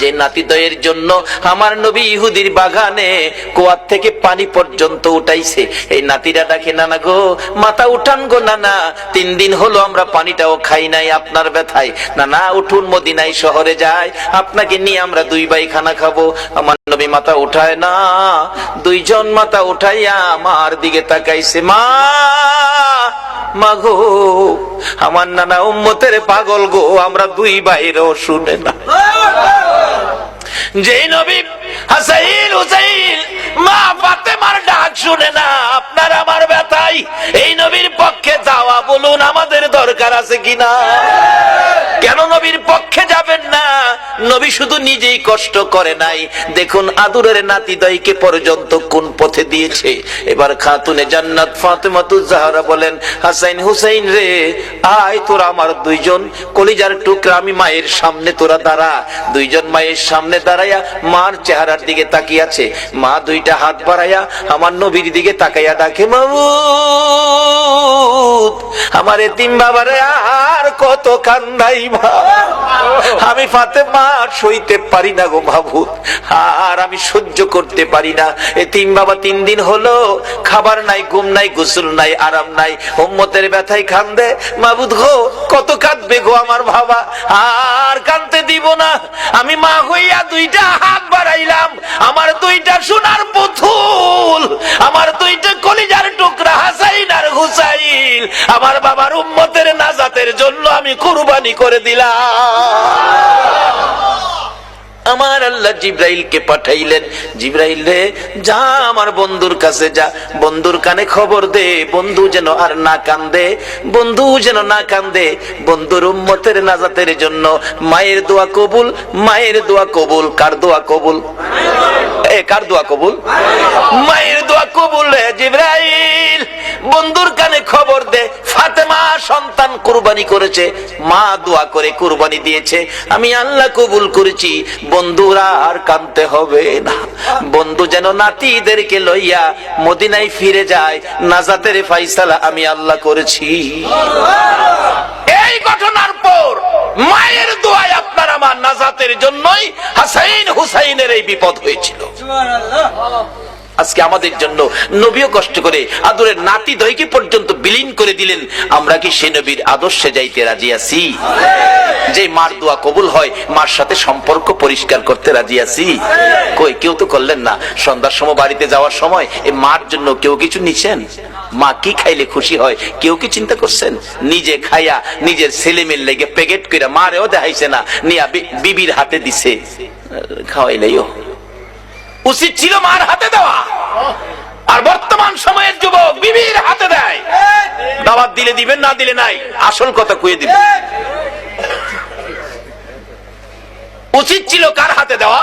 যে নাতিদয়ের জন্য আমার নবী ইহুদির বাগানে কুয়ার থেকে পানি পর্যন্ত উঠাইছে। এই নাতিরা ডাকে, নানা গো, মাথা উঠান গো, নানা। তিন দিন হলো আমরা পানিটাও খাই নাই আপনার ব্যথায়। নানা, উঠুন মদিনাই শহরে যায় আপনাকে নিয়ে আমরা দুই ভাই খানা খাব। আমার নবী মাথা উঠায় না। দুইজন মাথা উঠাইয়া আমার দিকে তাকাইছে, মা মাগো আমার নানা উম্মতের পাগল গো, আমরা দুই বাইরেও শুনে না। যেই নবী হাসাইল হুসাইল, মা ফাতেমার ডাক শুনে না, আপনার আমার ব্যথাই। এই নবীর পক্ষে যাওয়া বলুন আমাদের দরকার আছে কিনা? কেন নবীর পক্ষে যাবেন না? নবী শুধু নিজেই কষ্ট করে নাই। দেখুন আদুরের নাতিদয়কে পর্যন্ত কোন পথে দিয়েছে? এবার খাতুনে জান্নাত ফাতেমাতু জাহরা বলেন, হাসাইন, হুসাইন রে, আয় তোরা আমার দুইজন। কলিজার টুকরা আমি মায়ের সামনে তোরা দাঁড়া। দুইজন মায়ের সামনে দাঁড়াইয়া মার চেহারার দিকে তাকিয়ে আছে। মা দুইটা হাত বাড়াইয়া আমার নবীর দিকে তাকাইয়া ডাকে মাবুদ আমার এতিম বাবারে আর কত কান্দাই আমি ফাতে মা সইতে পারি না গো মাবুদ আর আমি সহ্য করতে পারি না। এতিম বাবা তিন দিন হলো, খাবার নাই, ঘুম নাই, গোসল নাই, আরাম নাই, উম্মতের ব্যথায় কান্দে। মাবুদ গো, কত কাঁদবে গো আমার বাবা, আর কানতে দিব না। আমি মা হইয়া দুইটা হাত বাড়াইলাম, আমার দুইটা সোনার পুতুল নাজাতের জন্য আমি কুরবানি করে দিলাম। আমার আল্লাহ জিব্রাইলকে পাঠাইলেন। জিব্রাইল রে, যা আমার বন্ধুর কাছে যা। বন্ধুর কানে খবর দে, বন্ধু যেন আর না কান্দে, বন্ধু যেন না কান্দে। বন্ধুর উম্মতের নাজাতের জন্য মায়ের দোয়া কবুল, মায়ের দোয়া কবুল, কার দোয়া কবুল? এ, কার দোয়া কবুল? মায়ের দোয়া কবুল জিব্রাইল। বন্ধুর কানে খবর দে, ফাতেমা সন্তান কুরবানি করেছে, মা দোয়া করে কুরবানি দিয়েছে। আমি আল্লাহ কবুল করেছি, বন্ধুরা আর কানতে হবে না। বন্ধু যেন নাতিদেরকে লইয়া মদিনায় ফিরে যায়, নাজাতের ফাইসালা আমি আল্লাহ করেছি। এই ঘটনার পর মায়ের দোয়ায় আপনার আমার নাজাতের জন্যই হাসাইন হুসাইনের এই বিপদ হয়েছিল। আজকে আমাদের জন্য নবীও কষ্ট করে আদরের নাতি দয়কে পর্যন্ত বিলীন করে দিলেন। আমরা কি সে নবীর আদর্শে যাইতে রাজি আছি? যে মার দোয়া কবুল হয়, মার সাথে সম্পর্ক পরিষ্কার করতে রাজি আছি। কই, কেউ তো করলেন না। সন্ধ্যার সময় বাড়িতে যাওয়ার সময় এই মার জন্য কেউ কিছু নিছেন? মা কি খাইলে খুশি হয়? কেউ কি চিন্তা করছেন? নিজে খাইয়া নিজের ছেলে মেয়ে লেগে প্যাকেট করে মারেও দেখাইছে না। নিয়া বিবির হাতে দিছে। খাওয়াইলেও উচিত ছিল মার হাতে দেওয়া। আর বর্তমান সময়ের যুবক বিবির হাতে দেয়। দাওয়াত দিলে দিবেন, না দিলে নাই। আসল কথা কুয়ে দিবে। উচিত ছিল কার হাতে দেওয়া?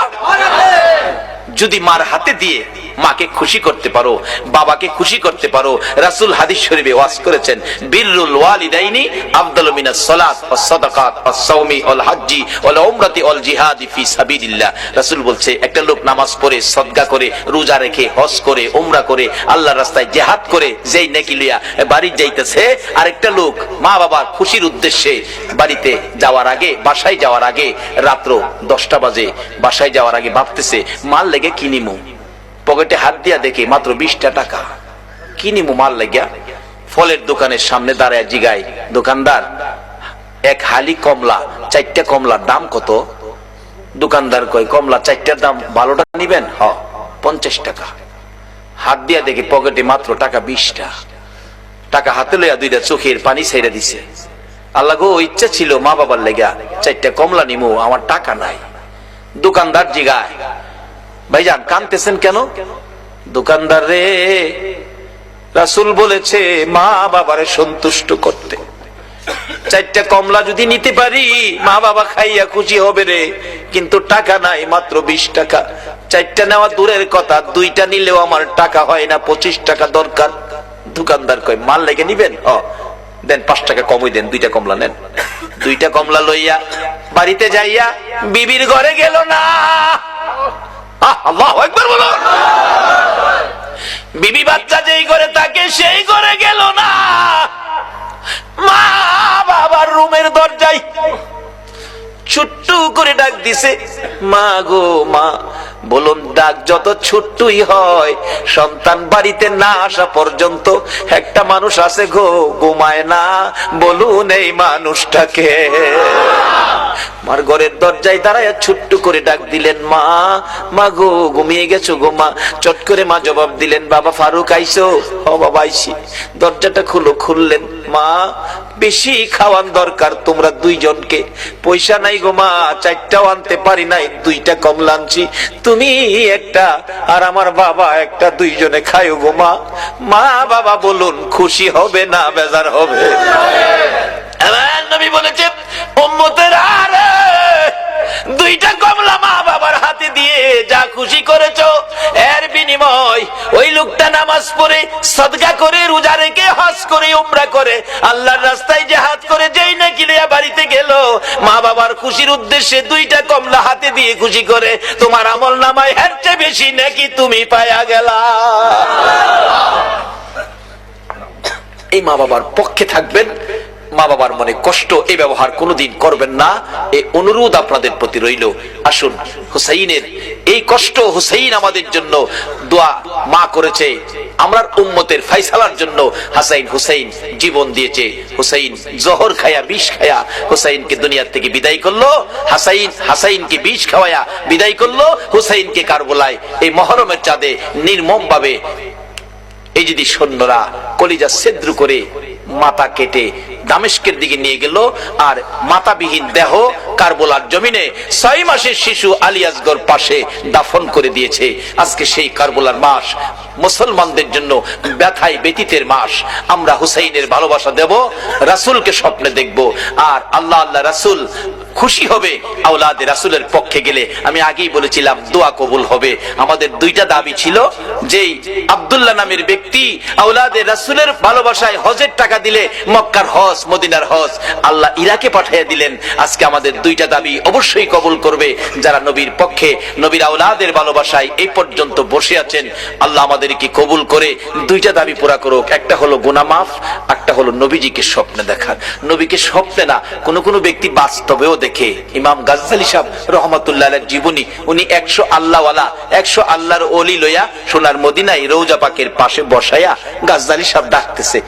যদি মার হাতে দিয়ে মাকে খুশি করতে পারো, বাবাকে খুশি করতে পারো। রাসূল হাদিস শরীফে ওয়াজ করেছেন, বিররুল ওয়ালিদাইনি আফদালু মিনাস সালাত ওয়াস সাদাকাত ওয়াস সাওমি ওয়াল হাজ্জি ওয়াল উমরাতি ওয়াল জিহাদি ফি সাবিলিল্লাহ। রাসূল বলছে, একটা লোক নামাজ পড়ে সদকা করে, রোজা রেখে, হজ করে, উমরা করে, আল্লাহর রাস্তায় জিহাদ করে, যেই নেকি লিয়া বাড়ি যাইতেছে, আরেকটা লোক মা বাবার খুশির উদ্দেশ্যে বাড়িতে যাওয়ার আগে, বাসায় যাওয়ার আগে রাত্র দশটা বাজে, বাসায় যাওয়ার আগে ভাবতেছে, মাল লেগে কিনিমু পকেটে হাত দিয়া দেখি মাত্র বিশটা টাকা। কিনিমু মাল লেগিয়া? ফলের দোকানের সামনে দাঁড়ায় জিগায়, দোকানদার, এক হালি কমলা, চারটা কমলার দাম কত? দোকানদার কয়, কমলা চারটার দাম, ভালোটা নিবেন? হ, পঞ্চাশ টাকা। হাত দিয়া দেখি পকেটে মাত্র টাকা বিশটা। টাকা হাতে লইয়া দুইটা চোখের পানি ছেড়ে দিছে। আল্লাহ গো, ইচ্ছা ছিল মা বাবার লেগা চারটা কমলা নিমু, আমার টাকা নাই। দোকানদার জিগায় ভাইজান, কানতেছেন কেন? দোকানদার রে, রাসুল বলেছে, মা বাবারে সন্তুষ্ট করতে। চারটা কমলা যদি নিতে পারি, মা বাবা খাইয়া খুশি হবে রে, কিন্তু টাকা নাই, মাত্র বিশ টাকা। চারটা নেওয়া দূরের কথা, দুইটা নিলেও আমার টাকা হয় না, পঁচিশ টাকা দরকার। দোকানদার কয়, মাল লেগে নিবেন? ও দেন পাঁচ টাকা কমই দেন, দুইটা কমলা নেন। দুইটা কমলা লইয়া বাড়িতে যাইয়া, বিবির ঘরে গেল না। আল্লাহু আকবার বলো। বিবি বাচ্চা যেই ঘরে থাকে, সেই ঘরে গেল না। মা বাবার রুমের দরজায় ছোট্ট করে ডাক দিছে, মা গো, মা। বলুন, ডাক যত ছোট্টই হয়, সন্তান বাড়িতে না আসা পর্যন্ত একটা মানুষ আছে গো, ঘুমায় না। বলুন, এই মানুষটাকে। মার ঘরের দরজায় দাঁড়ায় ছোট্ট করে ডাক দিলেন মা মা গো ঘুমিয়ে গেছো গো মা। চট করে মা জবাব দিলেন বাবা ফারুক আইসো। ও বাবা আইসি। দরজাটা খুলো খুললেন মা বেশি খাওয়ান দরকার তোমরা দুইজনকে। পয়সা নাই গো মা চারটাও আনতে পারি নাই দুইটা কমলা আনছি তুমি একটা আর আমার বাবা একটা দুইজনে খায়ো গো মা। মা বাবা বলুন খুশি হবে না বেজার হবে? আমার নবী বলেছে উম্মতের আরে দুইটা কমলা মা বাবার হাতে দিয়ে যা খুশি করেছ, এর বিনিময় ওই লোকটা নামাজ পড়ে সদকা করে, রোজা রেখে হজ করে, উমরা করে। আল্লাহর রাস্তায় জেহাদ করে, যেই না কিলিয়া বাড়িতে গেল। মা বাবার খুশির উদ্দেশ্যে দুইটা কমলা হাতে দিয়ে খুশি করে, তোমার আমল নামায় এর চেয়ে বেশি নাকি তুমি পায়া গেলা। এই মা বাবার পক্ষে থাকবেন মা বাবার মনে কষ্ট এই ব্যবহার কোনোদিন করবেন না। এই অনুরোধ আপনাদের প্রতি রইল। আসুন, হুসাইনের এই কষ্ট হুসাইন আমাদের জন্য দোয়া মা করেছে। আমরা উম্মতের ফাইসালার জন্য হাসাইন হুসাইন জীবন দিয়েছে। হুসাইন জহর খায়া, বিষ খায়া হুসাইনকে দুনিয়ার থেকে বিদায় করল। হাসাইন, হাসাইনকে বিষ খাওয়ায়া বিদায় করল। হুসাইনকে কারবলায় এই মহরমের চাঁদে নির্মম ভাবে। এই যদি সৈন্যরা কলিজা সেদ্রু করে মাথা কেটে দামেস্কের দিকে নিয়ে গেল, আর মাতাবিহীন দেহ কারবোলার জমিনে ছয় মাসের শিশু আলিয়াসগর পাশে দাফন করে দিয়েছে। আজকে সেই কারবোলার মাস, মুসলমানদের জন্য ব্যথায় ব্যতীতের মাস। আমরা হুসাইনের ভালোবাসা দেব, রাসুলকে স্বপ্নে দেখব, আর আল্লাহ আল্লাহ রাসুল খুশি হবে। আউলাদে রাসুলের পক্ষে গেলে আমি আগেই বলেছিলাম, দোয়া কবুল হবে। আমাদের দুইটা দাবি ছিল, যেই আব্দুল্লাহ নামের ব্যক্তি আউলাদে রাসুলের ভালোবাসায় হজের টাকা দিলে মক্কার হজ, মদিনার হজ, আল্লাহ ইরাকে পাঠিয়ে দিলেন। আজকে আমাদের দুইটা দাবি অবশ্যই কবুল করবে। যারা নবীর পক্ষে, নবীর আউলাদের ভালোবাসায় এই পর্যন্ত বসে আছেন, আল্লাহ আমাদেরকে কবুল করে দুইটা দাবি পুরা করুক। একটা হলো গুনামাফ একটা হলো নবীজিকে স্বপ্নে দেখার। নবীকে স্বপ্নে না, কোনো কোনো ব্যক্তি বাস্তবেও দেখে ইমাম গাজ্জালি সাহেব রহমতুল্লাহ জীবনী, উনি একশো আল্লাহওয়ালা, একশো আল্লাহর অলি লইয়া সোনার মদিনায় রৌজা পাকের পাশে সাহেব ডাকতেছে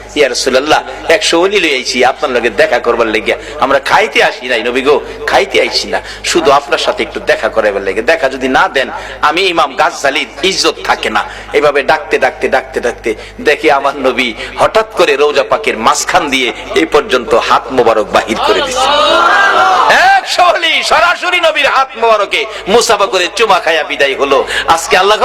একশো অলি লইয়াছি আপনার লগে দেখা করবার লেগে আমরা খাইতে আসি নাই নবী গো, খাইতে আইছি না, শুধু আপনার সাথে একটু দেখা করাবার লেগে দেখা যদি না দেন, আমি ইমাম গাজ্জালির ইজ্জত থাকে না। এভাবে ডাকতে ডাকতে ডাকতে ডাকতে দেখে আমার নবী হঠাৎ করে রৌজা পাকের মাঝখান দিয়ে এই পর্যন্ত হাত মোবারক বাহির করে দিচ্ছে একশো অলি সরাসরি নবীর হাত মোবারকে মুসাফা করে চুমা খায়া বিদায় হলো। আজকে আল্লাহ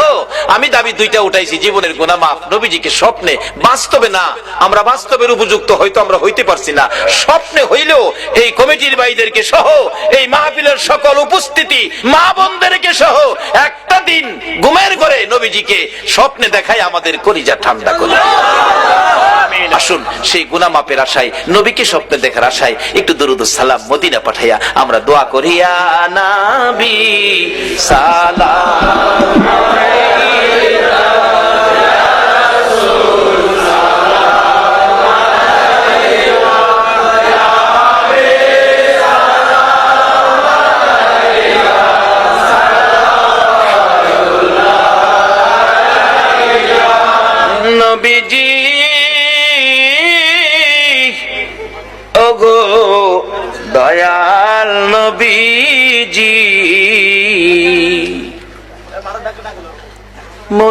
আমি দাবি দুইটা উঠাইছি, জীবনের গুনাহ মাফ। নবীজিকে স্বপ্নে, বাস্তবে না। আমরা বাস্তবের উপযুক্ত হয়তো আমরা হইতে পারছি না। স্বপ্নে হইলেও এই কমিটির ভাইদেরকে সহ, এই মাহফিলের সকল উপস্থিতি, মা বোনদেরকে সহ, একটা দিন ঘুমের করে নবীজিকে স্বপ্নে দেখায় আমাদের কলিজা ঠান্ডা করে। আসুন, সেই গুনা মাপের আশায়, নবীকে স্বপ্নে দেখার আশায় একটু দরুদ সালাম মদিনা পাঠাইয়া আমরা দোয়া করিয়া নাবি সালাম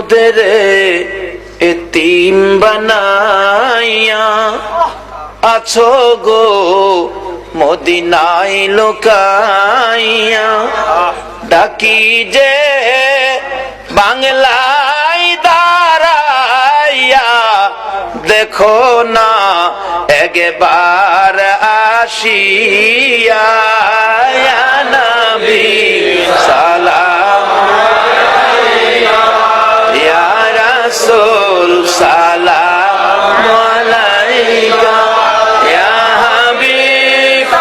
মোদের এতিম বানাইয়া আছো গো মদিনায় লোকাইয়া। ডাকি যে বাংলায় দাঁড়াইয়া, দেখো না একবার আসিয়া। یا رسول سلام علیکہ یا حبیب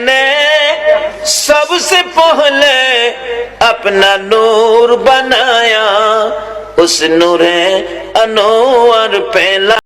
نے سب سے پہلے اپنا نور بنایا، اس نور انور پھیلا۔